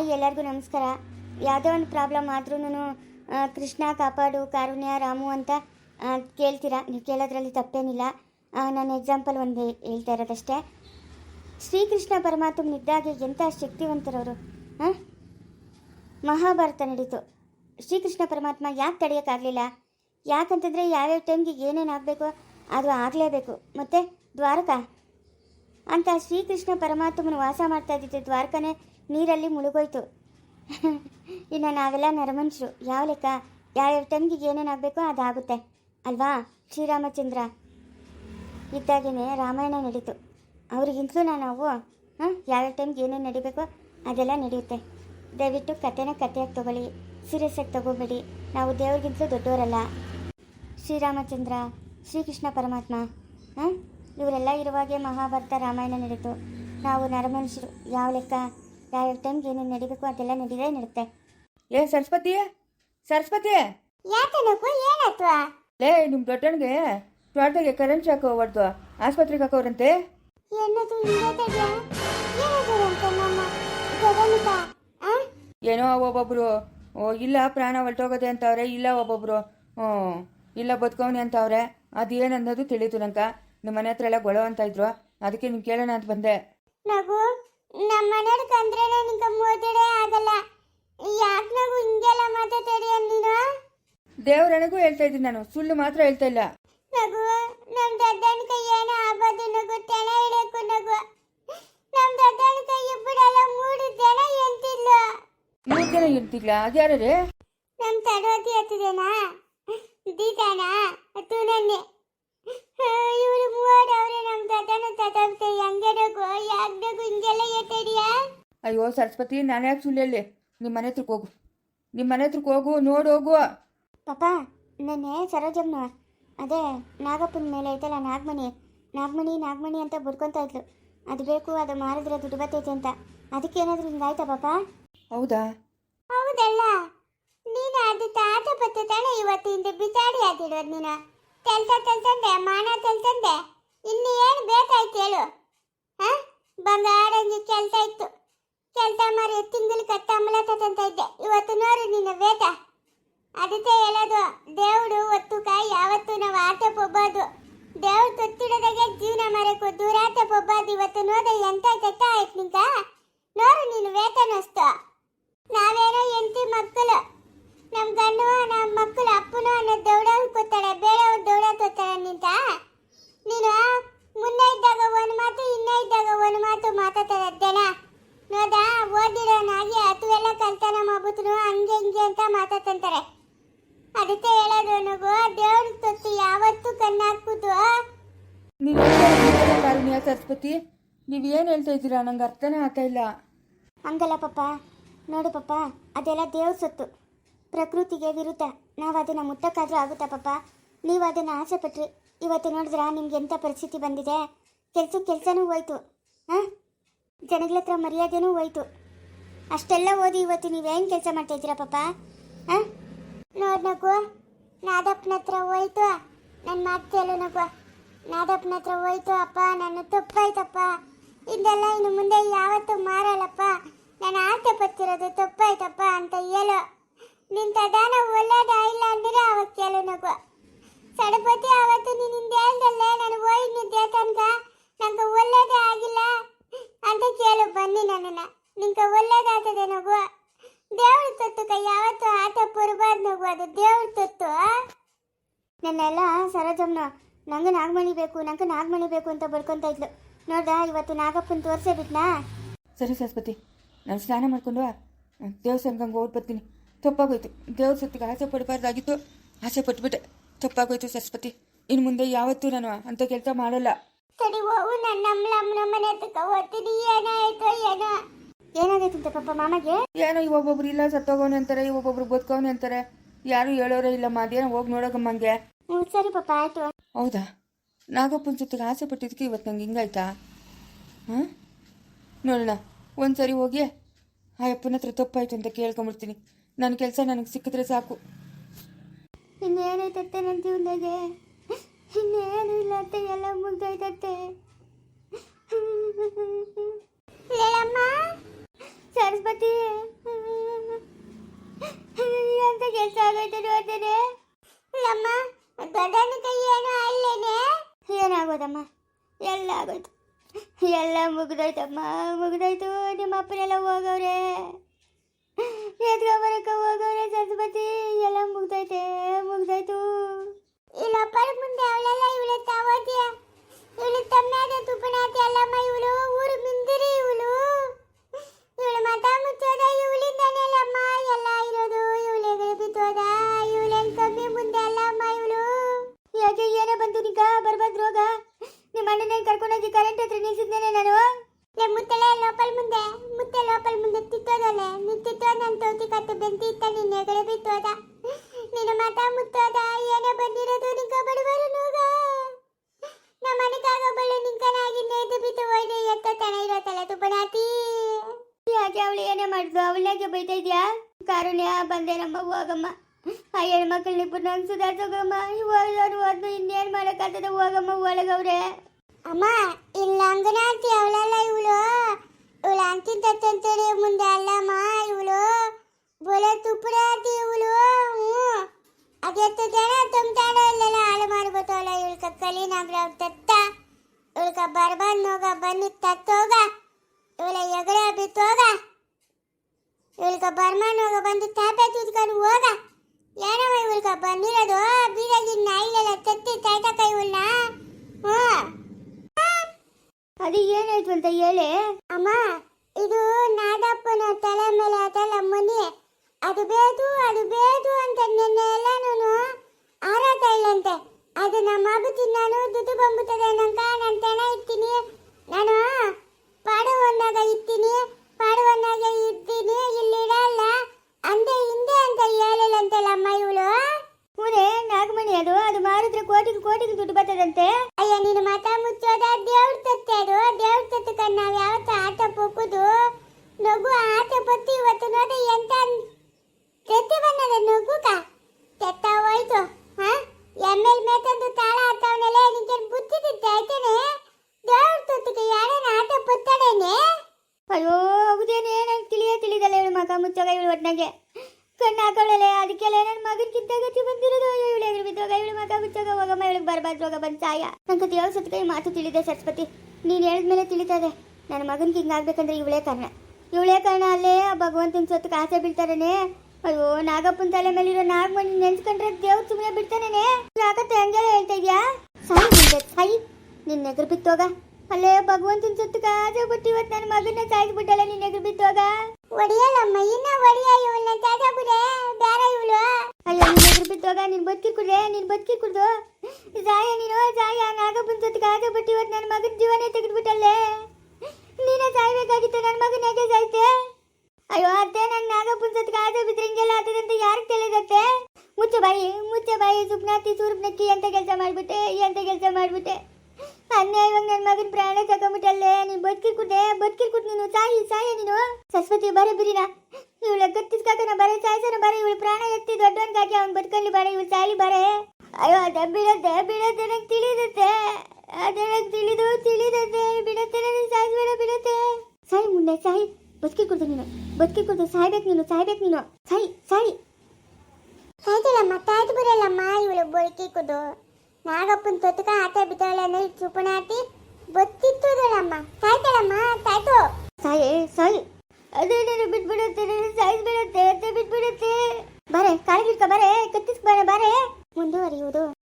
ಎಲ್ಲರಿಗೂ ನಮಸ್ಕಾರ. ಯಾವುದೇ ಒಂದು ಪ್ರಾಬ್ಲಮ್ ಆದ್ರೂ ಕೃಷ್ಣ ಕಾಪಾಡು, ಕಾರುಣ್ಯ, ರಾಮು ಅಂತ ಕೇಳ್ತೀರಾ? ನೀವು ಕೇಳೋದ್ರಲ್ಲಿ ತಪ್ಪೇನಿಲ್ಲ. ನಾನು ಎಕ್ಸಾಂಪಲ್ ಒಂದು ಹೇಳ್ತಾ ಇರೋದಷ್ಟೇ. ಶ್ರೀಕೃಷ್ಣ ಪರಮಾತ್ಮನಿದ್ದಾಗೆ ಎಂಥ ಶಕ್ತಿವಂತರವರು? ಹಾಂ ಮಹಾಭಾರತ ನಡೀತು. ಶ್ರೀಕೃಷ್ಣ ಪರಮಾತ್ಮ ಯಾಕೆ ತಡೆಯೋಕ್ಕಾಗಲಿಲ್ಲ? ಯಾಕಂತಂದರೆ ಯಾವ್ಯಾವ ಟೈಮ್ಗೆ ಏನೇನು ಆಗಬೇಕು, ಅದು ಆಗಲೇಬೇಕು. ಮತ್ತು ದ್ವಾರಕಾ? ಅಂತ ಶ್ರೀಕೃಷ್ಣ ಪರಮಾತ್ಮನ ವಾಸ ಮಾಡ್ತಾ ಇದ್ದಿದ್ದು ದ್ವಾರಕನೇ. ನೀರಲ್ಲಿ ಮುಳುಗೋಯ್ತು. ಇನ್ನು ನಾವೆಲ್ಲ ನರಮನುಷ್ಯರು. ಯಾವ ಲೆಕ್ಕ? ಯಾವ್ಯಾವ ಟೈಮ್ಗೆ ಏನೇನು ಆಗಬೇಕೋ ಅದಾಗುತ್ತೆ. ಅಲ್ವಾ, ಶ್ರೀರಾಮಚಂದ್ರ? ಇದ್ದಾಗೇ ರಾಮಾಯಣ ನಡೀತು. ಅವ್ರಿಗಿಂತಲೂ ನಾವು, ಹಾಂ ಯಾವ್ಯಾವ ಟೈಮ್ಗೆ ಏನೇನು ನಡಿಬೇಕೋ ಅದೆಲ್ಲ ನಡೆಯುತ್ತೆ. ದಯವಿಟ್ಟು ಕತೆನ ಕಥೆಯಾಗಿ ತಗೊಳ್ಳಿ. ಸೀರಿಯಸ್ ಆಗಿ ತಗೋಬೇಡಿ. ನಾವು ದೇವ್ರಿಗಿಂತಲೂ ದೊಡ್ಡವರಲ್ಲ. ಶ್ರೀರಾಮಚಂದ್ರ, ಶ್ರೀಕೃಷ್ಣ ಪರಮಾತ್ಮ, ಹಾಂ, ಇವರೆಲ್ಲ ಇರುವಾಗೆ ಮಹಾಭಾರತ ರಾಮಾಯಣ ನಡೀತು. ನಾವು ನರಮನುಷ್ಯರು. ಯಾವ ಲೆಕ್ಕ? ಯಾವ್ಯಾವ ಟೈಮ್ಗೆ ಏನೇನು ನಡಿಬೇಕು ಅದೆಲ್ಲ ನಡೀದೇ ನಡುತ್ತೆ ಏ ಸರಸ್ವತಿ ಸರಸ್ವತಿ ಯಾಕನಕ್ಕೂ ಏನಾಯ್ತು? ಲೇ ನಿಮ್ಮ ದೊಡ್ಡನಿಗೆ ತೋಟದಾಗೆ ಕರೆಂಟ್ ಶಾಕ್ ಹೊಡೆದು ಆಸ್ಪತ್ರೆಗೆ ಹಾಕೋರಂತೆ. ಏನದು ಏನೋ ಒಬ್ಬೊಬ್ರು ಓ ಇಲ್ಲ ಪ್ರಾಣ ಹೊಲ್ಟೋಗದೆ ಅಂತವ್ರೆ ಇಲ್ಲ ಒಬ್ಬೊಬ್ರು ಹ್ಞೂ ಇಲ್ಲ ಬದುಕವನೆ ಅಂತವ್ರೆ ಅದೇನನ್ನೋದು ತಿಳಿತು ನಂಕ ನಿಮ್ಮ ಮನೆ ಹತ್ರ ಎಲ್ಲ ಗೊಳೋ ಅಂತ ಇದ್ರು ಅದಕ್ಕೆ ನಿಮ್ಗೆ ಕೇಳೋಣ ಅಂತ ಬಂದೆ. ನಗು ನಮ್ಮ ಮನೆಯವ್ರು ಕಂದ್ರೇನೆ ನಿಂಗೆ ಮೋದಿಡೇ ಆಗಲ್ಲ. ಯಾಕೆ ನಾವು ಹಿಂಗೆಲ್ಲ ಮಾತಾಡಿ ಅಂದಿನ ದೇವ್ರನಿಗೂ ಹೇಳ್ತಾ ಇದ್ದೀನಿ ನಾನು. ಸುಳ್ಳು ಮಾತ್ರ ಹೇಳ್ತಾ ಇಲ್ಲ. ನಗು ನಮ್ಮ ದೊಡ್ಡನ ಕೈ ಏನೋ ಆಗೋದು ನಗು ತೆನ ಹಿಡಿಯಕು ನಗು. ನಮ್ಮ ದೊಡ್ಡನ ಕೈ ಇಬ್ಬರೆಲ್ಲ ಮೂರು ಜನ ಎಂತಿಲ್ಲ ಮೂರು ಜನ ಇರ್ತಿಲ್ಲ ಅದ್ಯಾರೇ ನಮ್ಮ ತಡವತಿ ಹತ್ತಿದೇನಾ? ದೀತಾನಾ? ನನ್ನೆ ಇವ್ರು ಮೂವರು ಅವ್ರೆ ನಮ್ ದೊಡ್ಡನ ತಡವತೆ ಹೆಂಗೆ ನಗು ಯಾಕೆ ನಗು ಹಿಂಗೆಲ್ಲ ಎತ್ತಡಿಯಾ ಅಯ್ಯೋ ಸರಸ್ವತಿ ನಾನು ಯಾಕೆ ಸುಳ್ಳು ಹೇಳಿ ನಿಮ್ಮ ಮನೆ ಹತ್ರಕ್ಕೆ ಹೋಗು. ನಿಮ್ಮ ಮನೆ ಹತ್ರಕ್ಕೆ ಹೋಗು ನೋಡು ಹೋಗು. ಪಾಪ ನನ್ನ ಸರೋಜಮ್ಮ ಅದೇ ನಾಗಪ್ಪನ ಮೇಲೆ ಐತಲ್ಲ ನಾಗಮಣಿ ನಾಗಮಣಿ ನಾಗಮಣಿ ಅಂತ ಬಡ್ಕೊತಾ ಇದ್ಲು. ಅದು ಬೇಕು ಅದು ಮಾರಿದ್ರೆ ದುಡ್ಡು ಬರ್ತೈತೆ ಅಂತ. ಅದಕ್ಕೆ ಏನಾದರೂ ಹಿಂಗಾಯ್ತಾ ಪಾಪ? ಹೌದಾ? ಹೌದಲ್ಲ. ನೀನು ಅದು ತಾತ ಪತ್ತೆ ತಾನೆ ಇವತ್ತಿಂದ ಬಿಸಾಡಿ ಆದಿಡೋದು ನೀನು. ತೆಲ್ತ ತೆಲ್ತಂದೆ, ಮಾನ ತೆಲ್ತಂದೆ. ಇನ್ನು ಏನು ಬೇಕಾಯ್ತು ಹೇಳು. ಹಾ? ಬಂಗಾರಂಗಿ ಕೆಲಸ ಇತ್ತು. ಕೆಲಸ ಮಾರಿ ತಿಂಗಳು ಕತ್ತ ಅಮಲ ತತ್ತಂತ ಇದ್ದೆ ಇವತ್ತು ನೋಡು ನಿನ್ನ ವೇತ ಅದಕ್ಕೆ ಹೇಳೋದು, ದೇವ್ರು ಒತ್ತುಕ ಯಾವತ್ತು ನಾವು ಆಟ ಪೊಬ್ಬಾದು. ದೇವ್ರು ತೊತ್ತಿಡೋದಾಗೆ ಜೀವನ ಮಾಡಬೇಕು ದೂರಾಟ ಪೊಬ್ಬಾದು. ಇವತ್ತು ನೋಡ ಎಂತ ಕೆಟ್ಟ ಆಯ್ತು ನಿಂಗ. ನೋಡು ನೀನು ವೇತನ ಅಷ್ಟು ನಾವೇನೋ ಎಂತಿ ಮಕ್ಕಳು. ನಮ್ಮ ಗಂಡು ನಮ್ಮ ಮಕ್ಕಳು ಅಪ್ಪನು ಅನ್ನೋ ದೌಡ ಕೊತ್ತಾಳೆ ಬೇರೆಯವ್ರು ದೌಡ ತೊತ್ತಾಳೆ ನಿಂತ ನೀನು ಮುನ್ನೆ ಇದ್ದಾಗ ಒಂದು ಮಾತು ಇನ್ನೇ ಇದ್ದಾಗ ಒಂದು ಮಾತು ಮಾತಾಡ್ತಾರೆ ಜನ ನೋದ ಓದಿರೋನಾಗಿ ಅತುವೆಲ್ಲ ಕಲ್ತನ ಮಾಡ್ಬಿಟ್ರು ಹಂಗೆ ಹಿಂಗೆ ಅಂತ ಮಾತಾಡ್ತಂತಾರೆ ಅದಕ್ಕೆ ಹೇಳೋದು ನಗು ದೇವ್ರ ತೊತ್ತು ಯಾವತ್ತೂ ಕಣ್ಣಾಕುದು ಕಾರುಣ್ಯ ಸರಸ್ವತಿ ನೀವು ಏನು ಹೇಳ್ತಾ ಇದ್ದೀರಾ? ನಂಗೆ ಅರ್ಥನೇ ಆಗ್ತಾ ಇಲ್ಲ. ಹಂಗಲ್ಲ ಪಪ್ಪ. ನೋಡು ಪಪ್ಪ, ಅದೆಲ್ಲ ದೇವ್ರ ಸೊತ್ತು. ಪ್ರಕೃತಿಗೆ ವಿರುದ್ಧ ನಾವು ಅದನ್ನು ಮುಟ್ಟಕ್ಕಾದ್ರೂ ಆಗುತ್ತಾ ಪಪ್ಪ? ನೀವು ಅದನ್ನು ಆಸೆ ಪಟ್ರಿ ಇವತ್ತು ನೋಡಿದ್ರ ನಿಮ್ಗೆ ಎಂಥ ಪರಿಸ್ಥಿತಿ ಬಂದಿದೆ? ಕೆಲ್ಸಕ್ಕೆ ಕೆಲಸನೂ ಹೋಯ್ತು. ಹಾಂ? ಜನಗಳ ಹತ್ರ ಮರ್ಯಾದೆನೂ ಹೋಯ್ತು. ಅಷ್ಟೆಲ್ಲ ಓದಿ ಇವತ್ತು ನೀವೇನು ಕೆಲಸ ಮಾಡ್ತಾ ಇದ್ದೀರಾ ಪಪ್ಪ? ಹಾಂ? ನೋಡ್ ನಗು, ನಾದಪ್ಪನ ಹತ್ರ ಹೋಯ್ತು. ನನ್ನ ಮಾತು ಕೇಳು ನಗು. ನಾದಪ್ಪನ ಹತ್ರ ಹೋಯ್ತು ಅಪ್ಪ ನನ್ನ ತಪ್ಪಾಯ್ತಪ್ಪ ಇದೆಲ್ಲ ಇನ್ನು ಮುಂದೆ ಯಾವತ್ತೂ ಮಾರಲ್ಲಪ್ಪ. ನಾನು ಆಸೆ ಪಟ್ಟಿರೋದು ತಪ್ಪಾಯ್ತಪ್ಪ ಅಂತ ಹೇಳು. ನಿನ್ನ ತದಾನ ಒಳ್ಳೇದ ಇಲ್ಲ ಅಂದ್ರೆ ಅವಾಗ ಕೇಳು ನಗು. ಸಡಪತಿ ಅವತ್ತು ನೀನು ಹಿಂದೆ ಹೇಳ್ದಲ್ಲೇ ನಾನು ಹೋಗಿ ದೇವತನ್ಕ ನಂಗೆ ಒಳ್ಳೇದೇ ಆಗಿಲ್ಲ ಅಂತ ಕೇಳು ಬನ್ನಿ ನನ್ನನ್ನು. ನಿಂಗೆ ಒಳ್ಳೇದಾಗ್ತದೆ ನಗು. ದೇವ್ರ ತೊತ್ತು ಯಾವತ್ತು ಆಟ ಬರಬಾರ್ದು ನಗು. ಅದು ದೇವ್ರ ತೊತ್ತು ನನ್ನೆಲ್ಲ ಸರೋಜಮ್ನ ನಂಗೆ ನಾಗಮಣಿ ಬೇಕು ನಂಗೆ ನಾಗಮಣಿ ಬೇಕು ಅಂತ ಬರ್ಕೊಂತ ಇದ್ಲು. ನೋಡ್ದ ಇವತ್ತು ನಾಗಪ್ಪನ ತೋರ್ಸೇ ಬಿಟ್ನಾ? ಸರಿ ಸರಸ್ವತಿ ನಾನು ಸ್ನಾನ ಮಾಡ್ಕೊಂಡು ದೇವಸ್ಥಾನಕ್ಕೆ ಓಡ್ ಬರ್ತೀನಿ. ತಪ್ಪಾಗೋಯ್ತು. ದೇವ್ರ ಸತ್ತಿಗೆ ಆಸೆ ಪಡಬಾರ್ದಾಗಿತ್ತು. ಆಸೆ ಪಟ್ಬಿಟ್ಟೆ. ತಪ್ಪಾಗೋಯ್ತು ಸರಸ್ವತಿ. ಇನ್ನು ಮುಂದೆ ಯಾವತ್ತೂ ನಾನು ಅಂತ ಕೆಲಸ ಮಾಡಲ್ಲ. ಸರಿ ಹೋಗು ನನ್ನ ಅಮ್ಮನ ಮನೆ ಹತ್ರಕ್ಕೆ ಹೋಗ್ತೀನಿ. ಏನಾಯ್ತು ಏನೋ? ಏನಾಗೈತಂತೆ ಪಾಪ ಮಾಮಗೆ? ಏನೋ ಈ ಒಬ್ಬೊಬ್ರು ಇಲ್ಲ ಸತ್ತೋಗೋನೆ ಅಂತಾರೆ ಈ ಒಬ್ಬೊಬ್ರು ಬದುಕೋನೆ ಅಂತಾರೆ. ಯಾರು ಹೇಳೋರೇ ಇಲ್ಲ ಅದೇನೋ ಹೋಗಿ ನೋಡೋಗಮ್ಮಂಗೆ ಹ್ಞೂ ಸರಿ ಪಾಪ ಆಯ್ತು. ಹೌದಾ? ನಾಗಪ್ಪನ ಜೊತೆಗೆ ಆಸೆ ಪಟ್ಟಿದ್ದಕ್ಕೆ ಇವತ್ತು ನಂಗೆ ಹಿಂಗಾಯ್ತಾ? ಹಾಂ? ನೋಡೋಣ ಒಂದು ಸರಿ ಹೋಗಿ ಆ ಹತ್ರ ತಪ್ಪಾಯ್ತು ಅಂತ ಕೇಳ್ಕೊಂಬಿಡ್ತೀನಿ. ನನ್ನ ಕೆಲಸ ನನಗೆ ಸಿಕ್ಕಿದ್ರೆ ಸಾಕು. ಇನ್ನೇನೈತತ್ತೆ ನನ್ನ ಜೀವನದಾಗೆ? ಇನ್ನೇನು ಇಲ್ಲ ಅತ್ತೆ ಎಲ್ಲ ಮುಗ್ದೋಯ್ತತ್ತೆ ಸರಸ್ವತಿ ಅಂತ ಕೆಲಸ ನೋಡ್ತೇನೆ ಅಮ್ಮ ದೊಡ್ಡನ ಕೈ ಏನೋ ಅಲ್ಲೇನೆ? ಏನಾಗೋದಮ್ಮ? ಎಲ್ಲ ಆಗೋಯ್ತು ಎಲ್ಲ ಮುಗಿದೋಯ್ತಮ್ಮ ಮುಗಿದೋಯ್ತು. ನಿಮ್ಮ ಅಪ್ಪನೆಲ್ಲ ಹೋಗವ್ರೆ. ಎದ್ಕೊಂಬರಕ್ಕ ಹೋಗವ್ರೆ ಸರಸ್ವತಿ. ಎಲ್ಲ ಮುಗ್ದೈತೆ ಮುಗ್ದೋಯ್ತು. ಇಲ್ಲ ಅಪ್ಪನ ಮುಂದೆ ಅವಳೆಲ್ಲ ಇವಳೆ ತಾವತಿಯ ಇವಳು ತಮ್ಮ ತುಪ್ಪನಾತಿ ಲೋಪಲ್ ಮುಂದೆ ತಿತ್ತೋದಲೆ ನೀ ನನ್ನ ನನ್ ತೋತಿ ಕತ್ತು ಬೆಂತಿ ಇತ್ತ ನಿನ್ನ ಎಗಡೆ ಬಿತ್ತೋದ ನಿನ್ನ ಮಠ ಮುತ್ತೋದ ಏನೇ ಬಂದಿರೋದು ನಿಂಗ ಬಡವರು ನೋಗ ನಮ್ಮ ಮನೆಗಾಗ ಬಳ್ಳು ನಿಂಕನಾಗಿ ನೇದು ಬಿತ್ತು ಹೋಯ್ದೆ ಎತ್ತ ತನ ಇರೋ ತಲೆ ತುಪ್ಪನಾತಿ ಯಾಕೆ ಅವಳು ಏನೇ ಮಾಡಿದ್ಲು ಅವಳಾಗೆ ಬೈತಾ ಇದ್ಯಾ ಕಾರುಣ್ಯ ಬಂದೆ ನಮ್ಮ ಹೋಗಮ್ಮ ಆ ಹೆಣ್ಮಕ್ಳನ್ನ ಇಬ್ಬರು ನಂಗೆ ಸುಧಾರ್ಸೋಗಮ್ಮ ಹೋಗೋರು ಹೋದ್ನು ಇನ್ನೇನು ಮಾಡೋಕ್ಕಾಗ್ತದೆ ಹೋಗಮ್ಮ ಒಳಗವ್ರೆ ಅಮ್ಮ ಇಲ್ಲ ಅಂಗನಾತಿ ಅವಳಲ್ಲ ಇವಳು ಇವಳು ಅಂತಿದ್ದ ತಂತೇಳಿ ಮುಂದೆ ಅಲ್ಲಮ್ಮ ಇವಳು ಬೊಲೆ ತುಪ್ಪರಾತಿ ಇವಳು ಹ್ಞೂ ಅದೆತ್ತು ಜನ ತುಂಬ್ತಾಡ ಇಲ್ಲೆಲ್ಲ ಹಾಳು ಮಾಡ್ಬೋತವಲ್ಲ ಇವಳ್ಕ ಕಲೀನಾಗ್ಲ ಅವ್ರ ತತ್ತ ಇವಳ್ಕ ಬರ್ಬಂದ್ ಹೋಗ ಬನ್ನಿ ತತ್ತೋಗ ಇವಳ ಎಗಡೆ ಬಿತ್ತೋಗ ಇವಳ್ಕ ಬರ್ಮನ್ ಹೋಗ ಬಂದು ತಾಪೆ ತುದ್ಕೊಂಡು ಹೋಗ ಏನವ ಇವಳ್ಕ ಬಂದಿರೋದು ಬೀರಾಗಿ ನಾಯಿಲೆಲ್ಲ ತತ್ತಿ ತಾಯ್ತಕ ಇವಳನ್ನ ಹ್ಞೂ ಅದು ಏನಾಯ್ತು ಅಂತ ಹೇಳಿ ಅಮ್ಮ, ಇದು ನಾದಪ್ಪನ ತಲೆ ಮೇಲೆ ಅದಲ್ಲ ಮನಿ. ಅದು ಬೇದು ಅದು ಬೇದು ಅಂತ ನಿನ್ನೆ ಎಲ್ಲ ನಾನು ಆರಾಟ ಇಲ್ಲಂತೆ ಅದು ನಮ್ಮ ಮಗು ನಾನು ದುಡ್ಡು ಬಂಬುತ್ತದೆ ಅಂತ ನಾನು ತೆನ ಇರ್ತೀನಿ ನಾನು ಪಾಡುವನ್ನಾಗ ಇರ್ತೀನಿ ಪಾಡುವನ್ನಾಗ ಇರ್ತೀನಿ ಇಲ್ಲಿ ಇಡಲ್ಲ ಅಂದೆ ಹಿಂದೆ ಅಂತ ಹೇಳಿಲ್ಲಂತಲ್ಲ ಅಮ್ಮ ಇವಳು. ಹೂನೆ ನಾಗಮಣಿ ಅದು ಅದು ಮಾರಿದ್ರೆ ಕೋಟಿಗೆ ಕೋಟಿಗೆ ದುಡ್ಡು ಬರ್ತದಂತೆ. ಅಯ್ಯ ನೀನು ಮಾತಾ ಮುಚ್ಚೋದ ದೇವ್ರ ತತ್ತೆ ಅದು. ದೇವ್ರ ತತ್ತಕ ನಾವ್ ಯಾವತ್ತ ಆಟ ಪೊಕ್ಕುದು ನಗು ಆಟ ಪತ್ತಿ ಇವತ್ತು ನೋಡಿ ಎಂತ ತೆತ್ತಿ ಬಂದದ ನಗುಕ. ತೆತ್ತ ಹೋಯ್ತು ಹಾ? ಎಮ್ಮೆಲ್ ಮೇತಂದು ತಾಳ ಆಡ್ತಾವನೆಲ್ಲ ನಿಂಗೆ ಬುದ್ಧಿ ಬಿದ್ದ ಆಯ್ತೇನೆ? ದೇವ್ರ ತತ್ತಿಗೆ ಯಾರೇನ ಆಟ ಪತ್ತಡೇನೆ ಅಯ್ಯೋ ಹೌದೇನೆ ನಂಗೆ ತಿಳಿಯೇ ತಿಳಿದಲ್ಲ ಇವಳು ಮಗ ಮುಚ್ಚೋಗ ಇವಳು ಒಟ್ನಾಗೆ. ಕಣ್ಣು ಹಾಕೊಳ್ಳಲೆ ಅದಕ್ಕೆಲ್ಲ ನನ್ನ ಮಗನ್ಕಿಂತ ಗತಿ ಬಂದಿರೋದು. ಇವಳು ಎದುರು ಬಿದ್ದೋಗ, ಇವಳು ಮಗ ಬಿಚ್ಚೋಗ ಹೋಗಮ್ಮ ಇವಳಿಗೆ ಬರಬಾರ್ದು, ಹೋಗ, ಬಂದ್ ಸಾಯ. ನಂಗೆ ದೇವ್ರ ಸತ್ಕ ಮಾತು ತಿಳಿದೆ ಸರಸ್ವತಿ. ನೀನು ಹೇಳಿದ್ಮೇಲೆ ತಿಳಿತದೆ. ನನ್ನ ಮಗನ್ಗೆ ಹಿಂಗಾಗ್ಬೇಕಂದ್ರೆ ಇವಳೇ ಕಾರಣ. ಇವಳೇ ಕಾರಣ ಅಲ್ಲೇ, ಆ ಭಗವಂತನ ಸೊತ್ತಕ್ಕೆ ಆಸೆ ಬೀಳ್ತಾರನೆ. ಅಯ್ಯೋ, ನಾಗಪ್ಪನ ತಲೆ ಮೇಲಿರೋ ನಾಗಮಣಿ ನೆನ್ಸ್ಕೊಂಡ್ರೆ ದೇವ್ರು ಸುಮ್ಮನೆ ಬಿಡ್ತಾನೇನೆ. ಯಾಕತ್ತೆ ಹಂಗೆಲ್ಲ ಹೇಳ್ತಾ ಇದ್ಯಾ? ಸಾಯಿ ನಿಂದೆ ಸಾಯಿ. ನಿನ್ನ ಎದುರು ಬಿತ್ತೋಗ ಅಲ್ಲೇ ಭಗವಂತನ ಸೊತ್ತಕ್ಕೆ ಆಸೆ ಬಿಟ್ಟು ಇವತ್ತು ನನ್ನ ಮಗನ ಸಾಯಿಸ್ಬಿಟ್ಟಲ್ಲ ನಿನ್ನ ಎದುರು ಬಿತ್ತೋಗ ಒಡಿಯಲ್ಲಮ್ಮ ಇನ್ನ ಒಡಿಯ ಇವಳನ್ನ ಬಿಡೆ ಬೇರೆ ಇವಳು. ಅಯ್ಯೋ ನೀನು ಎದುರು ಬಿದ್ದೋಗ ನೀನ್ ಬದುಕಿ ಕುರೆ ನೀನು ಬದುಕಿ ಕುಡ್ದು. ಜಾಯ ನೀನು ಜಾಯ ನಾಗಪ್ಪನ ಜೊತೆಗೆ ಆಗ ಇವತ್ತು ನನ್ನ ಮಗನ ಜೀವನೇ ತೆಗೆದ್ಬಿಟ್ಟಲ್ಲೇ. ನೀನೇ ಸಾಯ್ಬೇಕಾಗಿತ್ತು ನನ್ನ ಮಗನ ಹೇಗೆ ಸಾಯ್ತೆ? ಅಯ್ಯೋ, ಅತ್ತೆ ನನ್ನ ನಾಗಪ್ಪನ ಜೊತೆಗೆ ಆಗ ಬಿದ್ರೆ ಹಿಂಗೆಲ್ಲ ಆಗ್ತದಂತ ಯಾರಿಗೆ ತಿಳಿದತ್ತೆ ಮುಚ್ಚೆ ಬಾಯಿ ಮುಚ್ಚೆ ಬಾಯಿ, ಸುಪ್ನಾತಿ, ಸೂರ್ಪ್ನಕ್ಕಿ ಅಂತ ಕೆಲಸ ಮಾಡ್ಬಿಟ್ಟೆ, ಎಂತ ಕೆಲಸ ಮಾಡ್ಬಿಟ್ಟೆ? ಅನ್ಯಾಯವಾಗಿ ನನ್ನ ಮಗನ ಪ್ರಾಣ ತಗೊಂಬಿಟ್ಟಲ್ಲೇ ನೀನು ಬದುಕಿರ್ಕುಟ್ಟೆ ಬದುಕಿರ್ಕುಟ್ ಬದುಕಿ ಕುಡ್ ನೀನು? ಸಾಯಿ, ಸಾಯ ನೀನು? ಸರಸ್ವತಿ, ಬರೇ ಬಿರಿನ. ಇವಳ ಗತ್ತಿಸ್ಕಾಕನ ಬರೇ ಸಾಯಿಸನ ಬರೇ. ಇವಳು ಪ್ರಾಣ ಎತ್ತಿ ದೊಡ್ಡವನ್ಗಾಕಿ ಅವ್ನು ಬದುಕಲ್ಲಿ ಬರೇ, ಇವಳು ಸಾಲಿ ಬರೇ. ಅಯ್ಯೋ, ಅದ ಬಿಡತ್ತೆ ಬಿಡತ್ತೆ, ನಂಗೆ ತಿಳಿದತ್ತೆ. ಅದ ನಂಗೆ ತಿಳಿದು ತಿಳಿದತ್ತೆ. ಬಿಡತ್ತೆ ನನಗೆ ಸಾಯಿಸ್ಬೇಡ, ಬಿಡತ್ತೆ. ಸಾಯಿ ಮುಂದೆ ಸಾಯಿ. ಬದುಕಿ ಕೊಡ್ತು ನೀನು. ಬದುಕಿ ಕೊಡ್ತು ಸಾಯ್ಬೇಕು ನೀನು ಸಾಯ್ಬೇಕು ನೀನು. ಸಾಯಿ ಸಾಯಿ. ಸಾಯ್ತಳಮ್ಮ ತಾಯ್ತು ಬರಲ್ಲಮ್ಮ ಇವಳು ಬದುಕಿ ಕುದು ನಾಗಪ್ಪನ ತೊತ್ತಕ ಆಟ ಬಿದ್ದಾಳೆ ಚುಪಣಾಟಿ ಬತ್ತಿತ್ತದಳಮ್ಮ. ಸಾಯ್ತಾಳಮ್ಮ ಸಾಯ್ತು. ಸಾಯಿ ಸಾಯಿ. ಅದೇನೇನು ನಾನು ಬಿಟ್ಬಿಡುತ್ತೆ ನಾನು ಸಾಯಿಸ್ಬಿಡುತ್ತೆ ಅತ್ತೆ ಬಿಟ್ಬಿಡುತ್ತೆ. ಬರೇ ಕಾಲಿಗಿಟ್ಕ ಬರೇ ಕತ್ತಿಸ್ಕ ಬರೇ ಬರೇ. ಮುಂದುವರಿಯುವುದು.